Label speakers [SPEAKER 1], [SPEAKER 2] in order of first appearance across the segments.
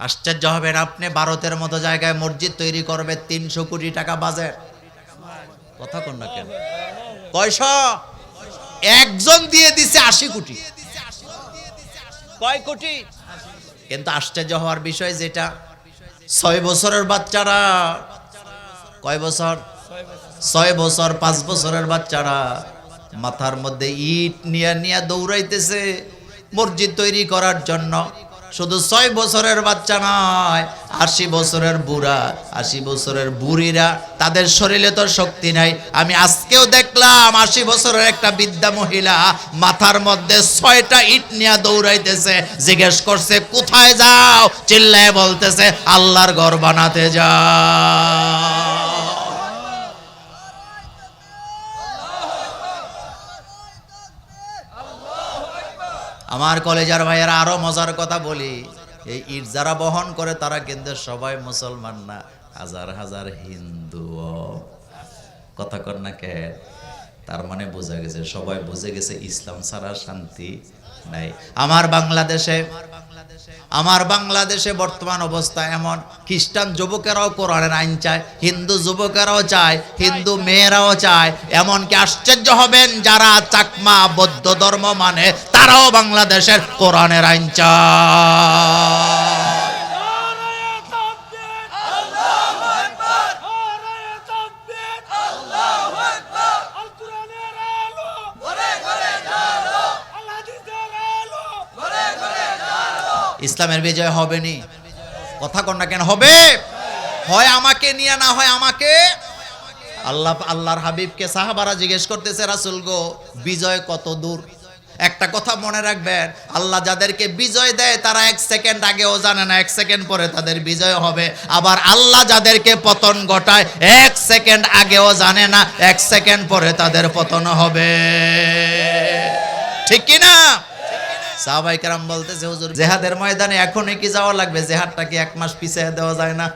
[SPEAKER 1] আশ্চর্য হবেন আপনি, ভারতের মতো জায়গায় মসজিদ তৈরি করবে তিনশো কোটি টাকা বাজেট। কথা কন না কেন? কয়শো? একজন দিয়ে দিছে আশি কোটি। কয় কোটি? কিন্তু আশ্চর্য হওয়ার বিষয় যেটা, ছয় বছরের বাচ্চারা, কয় বছর? ছয় বছর, পাঁচ বছরের বাচ্চারা মাথার মধ্যে ইট নিয়ে নিয়ে দৌড়াইতেছে মসজিদ তৈরি করার জন্য। শুধু ছয় বছরের বাচ্চা নয়, আশি বছরের বুড়া, আশি বছরের বুড়িরা, তাদের শরীরে তো শক্তি নাই। আমি আজকেও দেখলাম আশি বছরের একটা বৃদ্ধা মহিলা মাথার মধ্যে ছয়টা ইট নিয়ে দৌড়াইতেছে। জিজ্ঞেস করছে, কোথায় যাও? চিল্লায় বলতেছে, আল্লাহর ঘর বানাতে যাও। আমার কলেজার ভাইয়েরা আরও মজার কথা বলি। এই ঈদ যারা বহন করে তারা কিন্তু সবাই মুসলমান না, হাজার হাজার হিন্দু কথা কর না কে? তার মানে বোঝা গেছে, সবাই বুঝে গেছে ইসলাম ছাড়া শান্তি নাই। আমার বাংলাদেশে আমার বাংলাদেশে বর্তমান অবস্থা এমন। খ্রিস্টান যুবকেরাও কোরআনের আইন চায়, হিন্দু যুবকেরাও চায়, হিন্দু মেয়েরাও চায়। এমনকি আশ্চর্য হবেন যারা চাকমা বৌদ্ধ ধর্ম মানে তারাও বাংলাদেশের কোরআনের আইন চায়। ইসলামের বিজয় হবে নি কথা কন না কেন, হবে। হয় আমাকে নিয়ে, না হয় আমাকে। আল্লাহ, আল্লাহর হাবিবকে সাহাবারা জিজ্ঞেস করতেছে, রাসুল গো, বিজয় কত দূর? একটা কথা মনে রাখবেন, আল্লাহ যাদেরকে বিজয় দেয়, তারা এক সেকেন্ড আগেও জানে না, এক সেকেন্ড পরে তাদের বিজয় হবে। আবার আল্লাহ যাদেরকে পতন ঘটায়, এক সেকেন্ড আগেও জানে না, এক সেকেন্ড পরে তাদের পতন হবে। ঠিক কি না সাহাবাই কারাম বলতেছে হুজুর জেহাদের ময়দানে এখনই কি যাওয়া লাগবে? জেহাদটা কি এক মাস পিছিয়ে দেওয়া যায় না?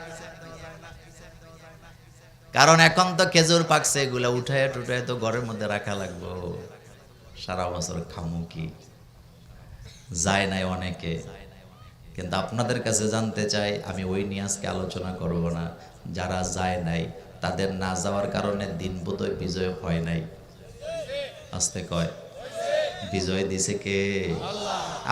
[SPEAKER 1] কারণ এখন তো খেজুর পাকছে এগুলা উঠায় টুটায় তো ঘরের মধ্যে রাখা লাগবো। সারা বছর খামু কি? যায় নাই অনেকে। কিন্তু আপনাদের কাছে জানতে চাই আমি ওই নিয়ে আজকে আলোচনা করব না। যারা যায় নাই তাদের না যাওয়ার কারণে দিন বোধহয় বিজয় হয় নাই। আসতে কয়। বিজয় দিছে কে?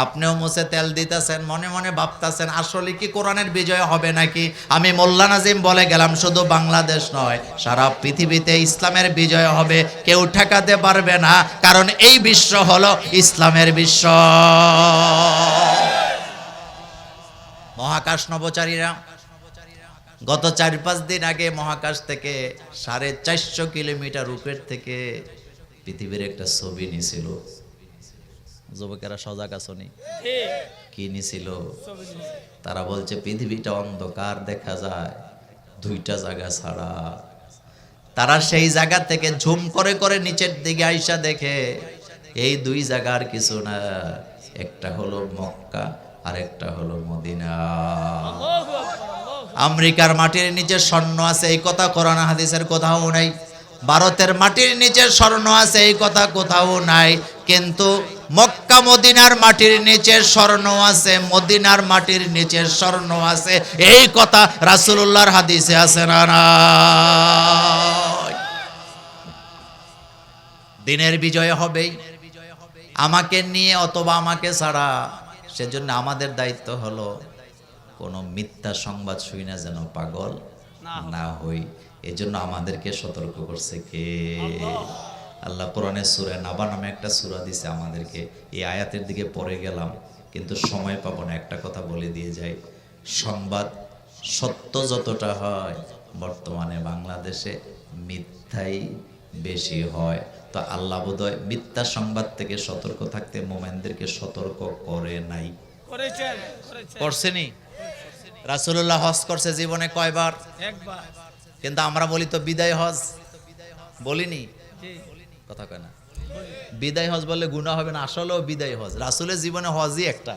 [SPEAKER 1] আপনিও মুছে তেল দিতেছেন, মনে মনে ভাবতেছেন, আসলে কি কোরআনের বিজয় হবে নাকি? আমি মোল্লা নাজিম বলে গেলাম, শুধু বাংলাদেশ নয়, সারা পৃথিবীতে ইসলামের বিজয় হবে, কেউ ঠেকাতে পারবে না, কারণ এই বিশ্ব হলো ইসলামের বিশ্ব। মহাকাশ নবচারীরা, গত চার পাঁচ দিন আগে মহাকাশ থেকে সাড়ে চারশো কিলোমিটার উপর থেকে পৃথিবীর একটা ছবি নিছিল। যুবকেরা সজাগ আসনি কি নিছিল? তারা বলছে পৃথিবীটা অন্ধকার দেখা যায় দুইটা জায়গা ছাড়া। তারা সেই জায়গা থেকে ঝুম করে করে নিচের দিকে আইসা দেখে এই দুই জায়গার কিছু না। একটা হলো মক্কা আর একটা হলো মদিনা। আমেরিকার মাটির নিচে স্বর্ণ আছে এই কথা কোরআন হাদিসের কোথাও নাই। ভারতের মাটির নিচে স্বর্ণ আছে এই কথা কোথাও নাই। কিন্তু মক্কা মদিনার মাটির নিচে স্বর্ণ আছে মদিনার মাটির নিচে স্বর্ণ আছে। এই কথা রাসূলুল্লাহর হাদিসে আছে না দিনের বিজয় হবেই। আমাকে নিয়ে অথবা আমাকে ছাড়া সেজন্য আমাদের দায়িত্ব হলো কোনো মিথ্যা সংবাদ শুই না যেন পাগল না। হই। এজন্য আমাদেরকে সতর্ক করছে কে? আল্লাহ কোরআনের সুরে নাবা নামে একটা সুরা দিছে আমাদেরকে। এই আয়াতের দিকে পড়ে গেলাম কিন্তু সময় পাবো না একটা কথা বলে দিয়ে যাই। সংবাদ সত্য যতটা হয় বর্তমানে বাংলাদেশে মিথ্যাই বেশি হয়। তো আল্লাহ বোধহয় মিথ্যা সংবাদ থেকে সতর্ক থাকতে মোমেনদেরকে সতর্ক করে নাই।
[SPEAKER 2] করেছেন।
[SPEAKER 1] রাসূলুল্লাহ হজ করছে জীবনে কয়বার? কিন্তু আমরা বলি তো বিদায় হজ। বলিনি? কথা কয় না। বিদায় হজ বললে গুণা হবে না আসলেও বিদায় হজ। রাসুলের জীবনে হজই একটা।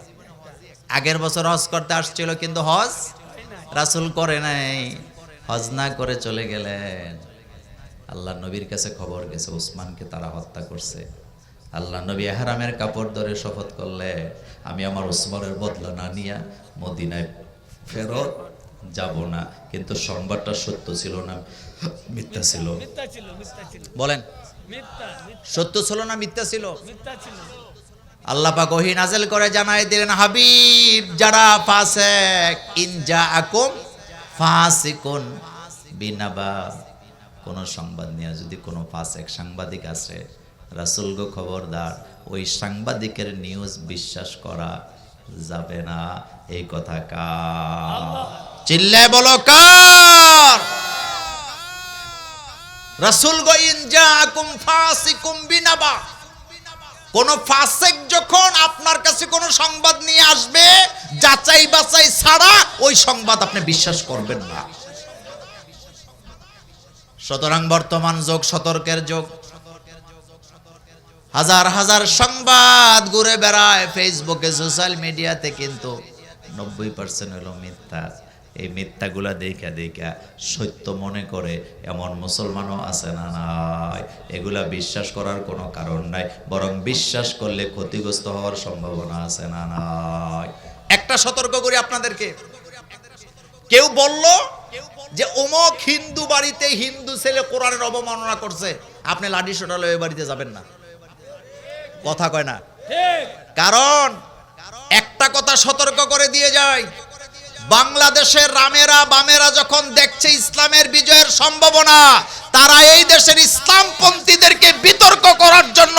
[SPEAKER 1] আগের বছর হজ করতে আসছিল কিন্তু হজ রাসূল করে নাই। হজ না করে চলে গেলেন। আল্লাহ নবীর কাছে খবর গেছে উসমানকে তারা হত্যা করছে। আল্লাহ নবী এহারামের কাপড় ধরে শপথ করলে আমি আমার উসমানের বদলা না নিয়া মদিনায় ফেরত যাব না। কিন্তু সংবাদটা সত্য ছিল না মিথ্যা ছিল। বলেন। সত্য ছিল না মিথ্যা ছিল? আল্লাহ পাক ওহী নাজেল করে জানাই দিলেন হাবিব যারা ফাসেক ইন জাআকুম ফাসিকুন বিনাবা। কোন সংবাদ নিয়ে যদি কোনো ফাসেক সাংবাদিক আছে রাসূল গো খবরদার ওই সাংবাদিকের নিউজ বিশ্বাস করা যাবে না। এই কথা কার? চিল্লায় বলো কার? রাসূল কোন ফাসেক যখন আপনার কাছে কোন সংবাদ নিয়ে আসবে, যাচাই বাছাই ছাড়া ওই সংবাদ আপনি বিশ্বাস করবেন না। সুতরাং বর্তমান যুগ, সতর্কের যুগ। হাজার হাজার সংবাদ ঘুরে বেড়ায় ফেসবুকে সোশ্যাল মিডিয়াতে কিন্তু নব্বই পার্সেন্ট হলো মিথ্যা। এই মিথ্যাগুলা দেখা দেখা সত্য মনে করে এমন মুসলমানও আছে না নাই। এগুলা বিশ্বাস করার কোনো কারণ নাই বরং বিশ্বাস করলে ক্ষতিগ্রস্ত হওয়ার সম্ভাবনা আছে না নাই। একটা সতর্ক করি আপনাদেরকে। কেউ বলল যে অমুক হিন্দু বাড়িতে হিন্দু ছেলে কোরআনের অবমাননা করছে আপনি লাঠি সোটা লয়ে বাড়িতে যাবেন না। কথা কয় না। কারণ একটা কথা সতর্ক করে দিয়ে যায় বাংলাদেশের রামেরা বামেরা যখন দেখছে ইসলামের বিজয়ের সম্ভাবনা তারা এই দেশের ইসলামপন্থীদেরকে বিতর্ক করার জন্য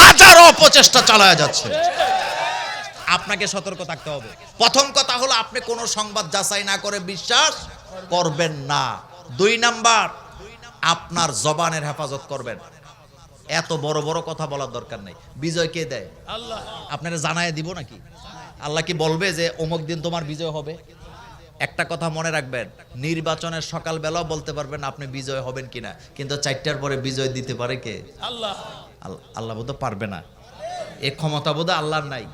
[SPEAKER 1] হাজারো অপচেষ্টা চালায় যাচ্ছে। আপনাকে সতর্ক থাকতে হবে। প্রথম কথা হলো আপনি কোনো সংবাদ যাচাই না করে বিশ্বাস করবেন না। দুই নাম্বার আপনার জবানের হেফাজত করবেন। এত বড় বড় কথা বলার দরকার নেই। বিজয় কে দেয়?
[SPEAKER 2] আল্লাহ।
[SPEAKER 1] আপনারা জানায় দিব নাকি? আল্লাহ কি বলবে যে অমুক দিন তোমার বিজয় হবে? একটা কথা মনে রাখবেন নির্বাচনের সকালবেলাও বলতে পারবেন আপনি বিজয় হবেন কিনা কিন্তু চারটার পরে বিজয় দিতে পারে কে?
[SPEAKER 2] আল্লাহ।
[SPEAKER 1] আল্লাহ বোধ পারবে না। এ ক্ষমতা বোধ আল্লাহর নাই।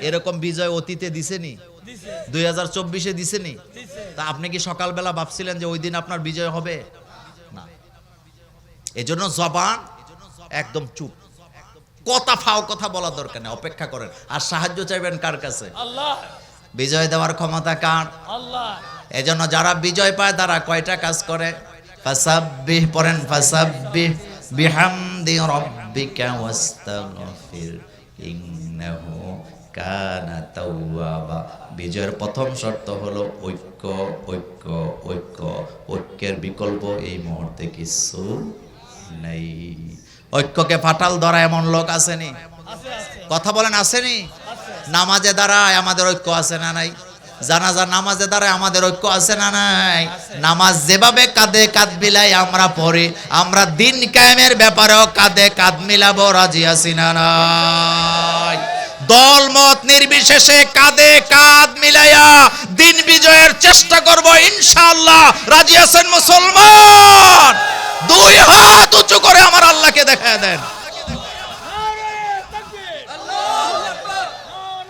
[SPEAKER 1] এরকম বিজয় অতীতে দিছেনি?
[SPEAKER 2] দিছে।
[SPEAKER 1] দুই হাজার চব্বিশে দিছেনি?
[SPEAKER 2] দিছে।
[SPEAKER 1] তা আপনি কি সকালবেলা ভাবছিলেন যে ওই দিন আপনার বিজয় হবে? না। এজন্য জবান একদম চুপ। কথা ফাও কথা বলার দরকার নেই অপেক্ষা করেন। আর সাহায্য চাইবেন কার কাছে?
[SPEAKER 2] আল্লাহ।
[SPEAKER 1] বিজয় দেওয়ার ক্ষমতা কার? এজন্য যারা বিজয় পায় তারা কয়টা কাজ করে? ফাসাব্বিহ পড়েন ফাসাব্বিহ বিহামদি রাব্বিকা ওয়াস্তাগফির ইন্নাহু কানা তাওয়াবা। বিজয়ের প্রথম শর্ত হলো ঐক্য ঐক্য ঐক্য। ঐক্যের বিকল্প এই মুহূর্তে কিছু নেই। ঐক্যকে ফাটাল ধরা এমন লোক আসেনি? কথা বলেন আসেনি? নামাজে দাঁড়ায়, আমাদের ঐক্য আছে না নাই? জানাজা নামাজে দাঁড়ায়, আমাদের ঐক্য আছে না নাই? নামাজ যেভাবে কাঁধে কাঁধ মিলাই আমরা পড়ি, আমরা দিন কায়েমের ব্যাপারেও কাঁধে কাঁধ মিলাবো, রাজি আছি না নাই? দল মত নির্বিশেষে কাঁধে কাঁধ মিলাইয়া দিন বিজয়ের চেষ্টা করব, ইনশাআল্লাহ। রাজি আছেন মুসলমান? দুই হাত উঁচু করে আমার আল্লাহকে দেখা দেন
[SPEAKER 2] নারে তাকবীর আল্লাহু আকবার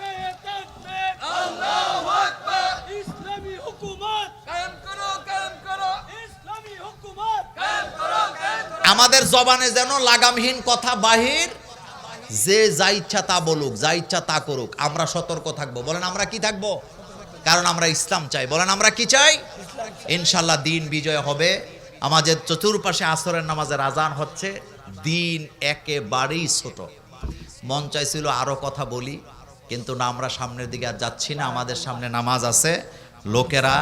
[SPEAKER 2] নারে তাকবীর আল্লাহু আকবার ইসলামী হুকুমত কায়েম করো কায়েম করো ইসলামী হুকুমত কায়েম করো কায়েম করো
[SPEAKER 1] আমাদের জবানে যেন লাগামহীন কথা বাহির, যে যা ইচ্ছা তা বলুক, যা ইচ্ছা তা করুক, আমরা সতর্ক থাকব। বলেন আমরা কি থাকব? কারণ আমরা ইসলাম চাই। বলেন আমরা কি চাই? ইনশাল্লাহ দিন বিজয় হবে। আমাদের চতুর্পাশে আসরের নামাজের আজান হচ্ছে। দিন একেবারেই ছোট। মন চাইছিল আরও কথা বলি, কিন্তু না, আমরা সামনের দিকে আর যাচ্ছি না। আমাদের সামনে নামাজ আছে। লোকেরা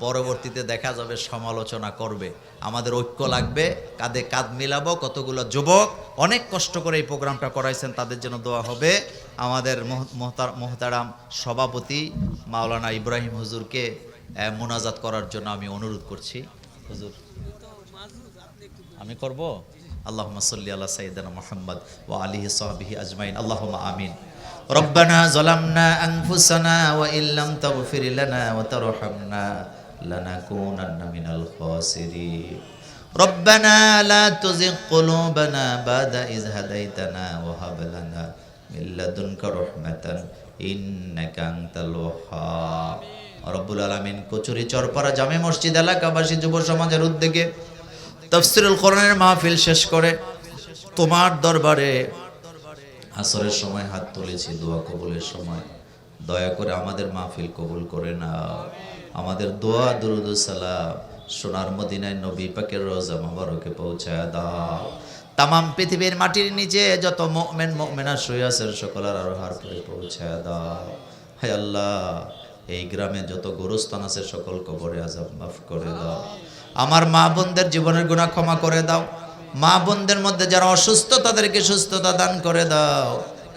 [SPEAKER 1] পরবর্তীতে দেখা যাবে সমালোচনা করবে আমাদের ঐক্য লাগবে কাঁধে কাঁধ মিলাবো কতগুলো যুবক অনেক কষ্ট করে এই প্রোগ্রামটা করাইছেন তাদের জন্য দোয়া হবে আমাদের মহ- মহতার- মহতারাম সভাপতি মাওলানা ইব্রাহিম হুজুরকে আহ, মোনাজাত করার জন্য আমি অনুরোধ করছি হুজুর আমি করব আল্লাহুম্মা সাল্লি আলা সাইয়্যিদিনা মুহাম্মদ ওয়া আলিহি সাহবিহি আজমাইন আল্লাহুম্মা আমিন ربنا ظلمنا أنفسنا وإن لم تغفر لنا وترحمنا لنكونن من الخاسرين ربنا لا تزغ قلوبنا بعد إذ هديتنا وهب لنا من لدنك رحمة إنك أنت الوهاب রব্বুল আলামিন কচুরি চরপাড়া জামে মসজিদ এলাকাবাসী যুব সমাজের উদ্যোগে তফসিরুল কোরআনের মাহফিল শেষ করে তোমার দরবারে আসরের সময় হাত তুলেছি দোয়া কবুলের সময় দয়া করে আমাদের মাহফিল কবুল করে নাও আমাদের দোয়া সালাম সোনার মদিনায় নবী পাকের রোজা মোবারকে পৌঁছায় দাও। তামাম পৃথিবীর মাটির নিচে যত মুমিন, মুমিনা শুয়ে আছেন আর হার করে পৌঁছায় দাও। হে আল্লাহ, এই গ্রামে যত গোরস্থান আছে, সকল কবরে আজাব মাফ করে দাও। আমার মা বোনদের জীবনের গুণা ক্ষমা করে দাও। মা বোনদের মধ্যে যারা অসুস্থ, তাদেরকে সুস্থতা দান করে দাও।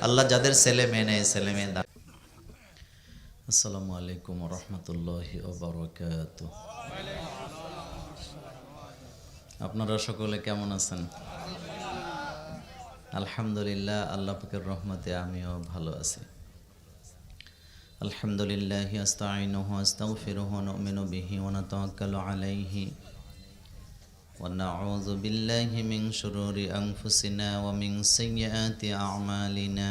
[SPEAKER 1] আল্লাহ যাদের ছেলে মেয়ে নেই, ছেলে মেয়ে আসসালামু আলাইকুম রহমতুল্লাহ ওবরকাত আপনারা সকলে কেমন আছেন? আলহামদুলিল্লাহ, আল্লাহ পাকের রহমতে আমিও ভালো আছি। আলহামদুলিল্লাহ আস্তাইনুহু আস্তাগফিরুহু নুমিনু বিহি ওয়া নাতাওয়াক্কালু আলাইহি ওয়া নাউযু বিল্লাহি মিন শুরুরি আনফুসিনা ওয়া মিন সাইয়্যাতি আ'মালিনা।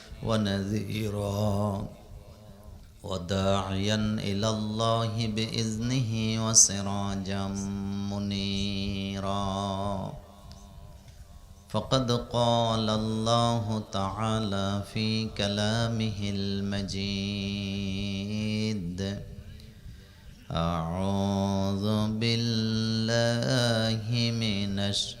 [SPEAKER 1] ونذيرا وداعيا إلى الله بإذنه وسراجا منيرا. فقد قال الله تعالى في كلامه المجيد أعوذ بالله من الشيطان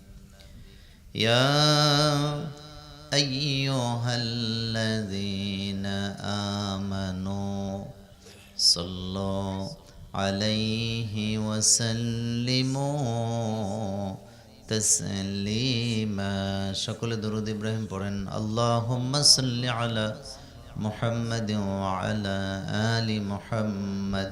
[SPEAKER 1] يا أيها الذين آمنوا صلوا عليه وسلموا تسليما. شكل درود إبراهيم قرن اللهم صل على محمد وعلى آل محمد.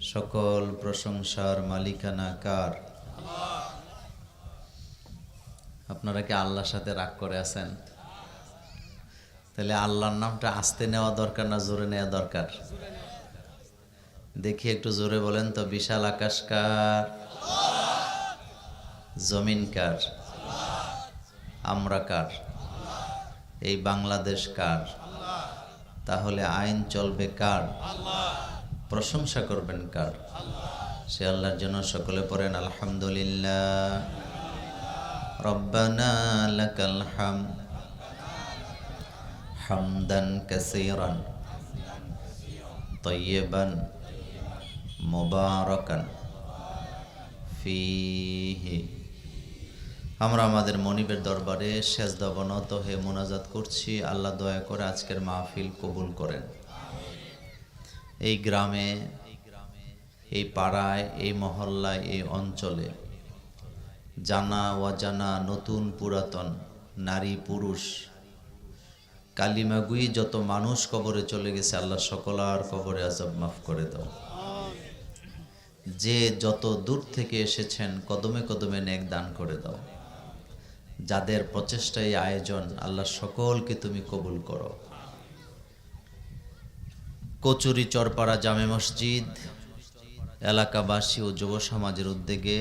[SPEAKER 1] সকল প্রশংসার মালিকানা কার আপনারা কি আল্লাহর সাথে রাগ করে আছেন? তাহলে আল্লাহর নামটা আস্তে নেওয়া দরকার না জোরে নেওয়া দরকার? দেখি একটু জোরে বলেন তো, বিশাল আকাশ কার? জমিন কার? আমরা কার? এই বাংলাদেশ কার? তাহলে আইন চলবে কার প্রশংসা করবেন কার সে আল্লাহর জন্য সকলে পড়েন আলহামদুলিল্লাহ রব্বানা লাকাল হাম হামদান কাসীরান طيبا মোবারকান ফিহি আমরা আমাদের মনিবের দরবারে সেজদা বনত হয়ে মোনাজাত করছি। আল্লাহ দয়া করে আজকের মাহফিল কবুল করেন। এই গ্রামে, এই পাড়ায়, এই মহল্লায়, এই অঞ্চলে জানা অজানা নতুন পুরাতন নারী পুরুষ, কালিমাগুই যত মানুষ কবরে চলে গেছে, আল্লাহ সকলার কবরে আজব মাফ করে দাও। যে যত দূর থেকে এসেছেন, কদমে কদমে নেক দান করে দাও। যাদের প্রচেষ্টায় আয়োজন আল্লাহ সকলকে তুমি কবুল করো। কচুরি চরপাড়া জামে মসজিদ, এলাকাবাসী ও যুব সমাজের উদ্যোগে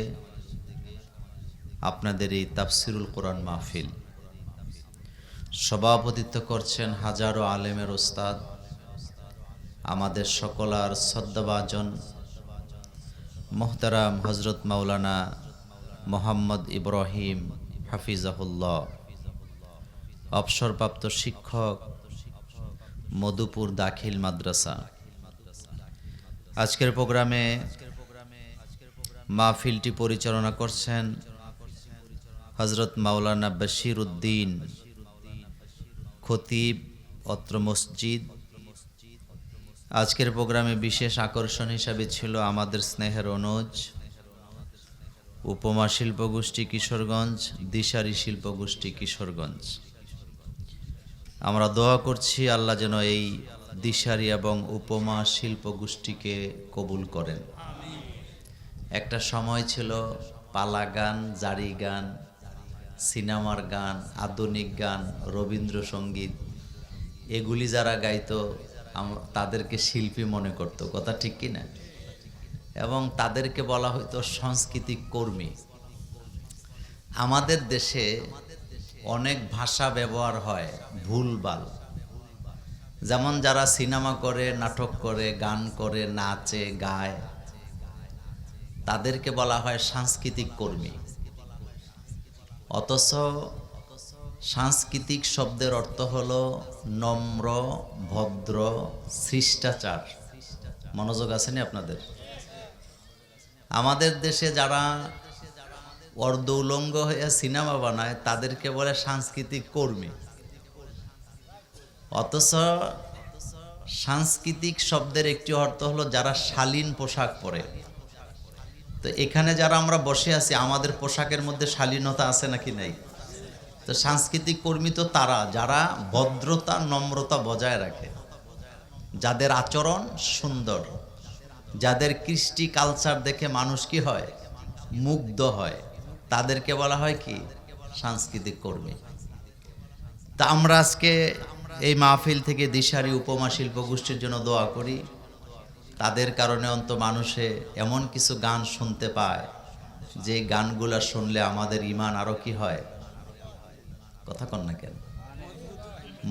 [SPEAKER 1] আপনাদের এই তাফসিরুল কোরআন মাহফিল। সভাপতিত্ব করছেন হাজারো আলেমের ওস্তাদ, আমাদের সকলার শ্রদ্ধাভাজন মোহতারাম হজরত মাওলানা মোহাম্মদ ইব্রাহিম হাফিজাহুল্লাহ। অবসরপ্রাপ্ত শিক্ষক, মধুপুর দাখিল মাদ্রাসা। আজকের প্রোগ্রামে মাহফিলটি পরিচালনা করছেন হজরত মাওলানা বশির উদ্দিন খতিব অত্র মসজিদ। আজকের প্রোগ্রামে বিশেষ আকর্ষণ হিসাবে ছিল আমাদের স্নেহের অনুজ। উপমা শিল্পগোষ্ঠী কিশোরগঞ্জ, দিশারি শিল্পগোষ্ঠী কিশোরগঞ্জ। আমরা দোয়া করছি আল্লাহ যেন এই দিশারি এবং উপমা শিল্পগোষ্ঠীকে কবুল করেন। একটা সময় ছিল পালা গান, জারি গান, সিনেমার গান, আধুনিক গান, রবীন্দ্রসঙ্গীত। এগুলি যারা গাইতো তাদেরকে শিল্পী মনে করত। কথা ঠিক কি না এবং তাদেরকে বলা হতো সাংস্কৃতিক কর্মী। আমাদের দেশে অনেক ভাষা ব্যবহার হয় ভুলবাল যেমন যারা সিনেমা করে, নাটক করে, গান করে, নাচে, গায়, তাদেরকে বলা হয় সাংস্কৃতিক কর্মী। অথচ সাংস্কৃতিক শব্দের অর্থ হলো নম্র, ভদ্র, শিষ্টাচার। মনোযোগ আসেনি আপনাদের? আমাদের দেশে যারা অর্ধ উলঙ্গ হয়ে সিনেমা বানায়, তাদেরকে বলে সাংস্কৃতিক কর্মী। অথচ সাংস্কৃতিক শব্দের একটি অর্থ হলো যারা শালীন পোশাক পরে। তো এখানে যারা আমরা বসে আছি, আমাদের পোশাকের মধ্যে শালীনতা আছে নাকি নাই? তো সাংস্কৃতিক কর্মী তো তারা, যারা ভদ্রতা, নম্রতা বজায় রাখে। যাদের আচরণ সুন্দর। যাদের কৃষ্টি কালচার দেখে মানুষ কি হয়? মুগ্ধ হয়। তাদেরকে বলা হয় কি? সাংস্কৃতিক কর্মী। তা আমরা আজকে এই মাহফিল থেকে দিশারি উপমা শিল্প গোষ্ঠীর জন্য দোয়া করি। তাদের কারণে অন্ত মানুষে এমন কিছু গান শুনতে পায়, যে গানগুলা শুনলে আমাদের ইমান আরও কি হয়? কথা কন না কেন?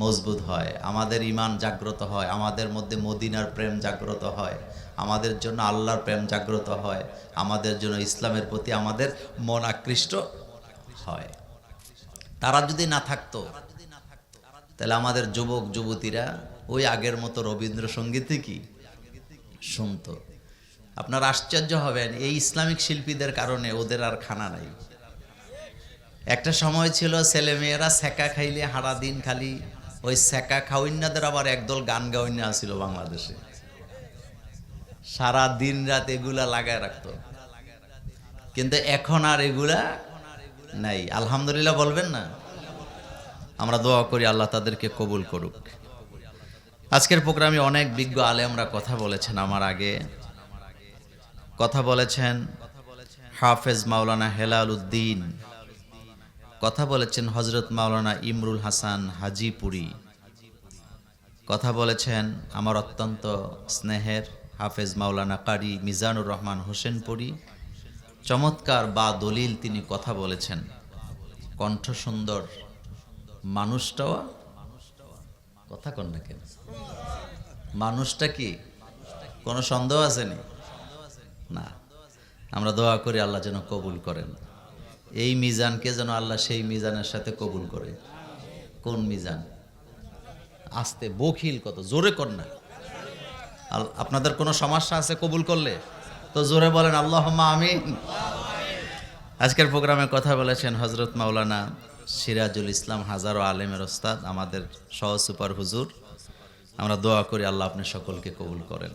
[SPEAKER 1] মজবুত হয়, আমাদের ইমান জাগ্রত হয়, আমাদের মধ্যে মদিনার প্রেম জাগ্রত হয়, আমাদের জন্য আল্লাহর প্রেম জাগ্রত হয়, আমাদের জন্য ইসলামের প্রতি আমাদের মন আকৃষ্ট হয়। তারা যদি না থাকতো, তাহলে আমাদের যুবক, যুবতীরা ওই আগের মতো রবীন্দ্রসঙ্গীতই কি শুনতো? আপনার আশ্চর্য হবেন, এই ইসলামিক শিল্পীদের কারণে ওদের আর খানা নাই। একটা সময় ছিল ছেলেমেয়েরা সেকা খাইলে হারা দিন খালি ওই সেকা খাওয়াইনাদের আবার একদল গান গাওয়াইনা ছিল বাংলাদেশে। সারা দিন রাত এগুলা লাগায় রাখতো। কিন্তু এখন আর এগুলা নাই। আলহামদুলিল্লাহ বলবেন না? আমরা দোয়া করি আল্লাহ তাদেরকে কবুল করুক। আজকের প্রোগ্রামে অনেক বিজ্ঞ আলেমরা কথা বলেছেন আমার আগে। কথা বলেছেন হাফেজ মাওলানা হেলাল উদ্দিন। কথা বলেছেন হজরত মাওলানা ইমরুল হাসান হাজিপুরি। কথা বলেছেন আমার অত্যন্ত স্নেহের হাফেজ মাওলানা কারি মিজানুর রহমান হোসেনপুরি। চমৎকার বা দলিল তিনি কথা বলেছেন। কণ্ঠ সুন্দর। মানুষটাও কথা কন না কেন? মানুষটা কি? কোনো সন্দেহ আছে না। আমরা দোয়া করি আল্লাহ যেন কবুল করেন। এই মিজানকে যেন আল্লাহ সেই মিজানের সাথে কবুল করে। কোন মিজান? আস্তে, বখিল কত, জোরে কর না। আপনাদের কোনো সমস্যা আছে কবুল করলে? তো জোরে বলেন আল্লাহ আমিন। আজকের প্রোগ্রামে কথা বলেছেন হজরত মাওলানা সিরাজুল ইসলাম হাজারো আলেমের ওস্তাদ, আমাদের সহ সুপার হুজুর। আমরা দোয়া করি আল্লাহ আপনি সকলকে কবুল করেন।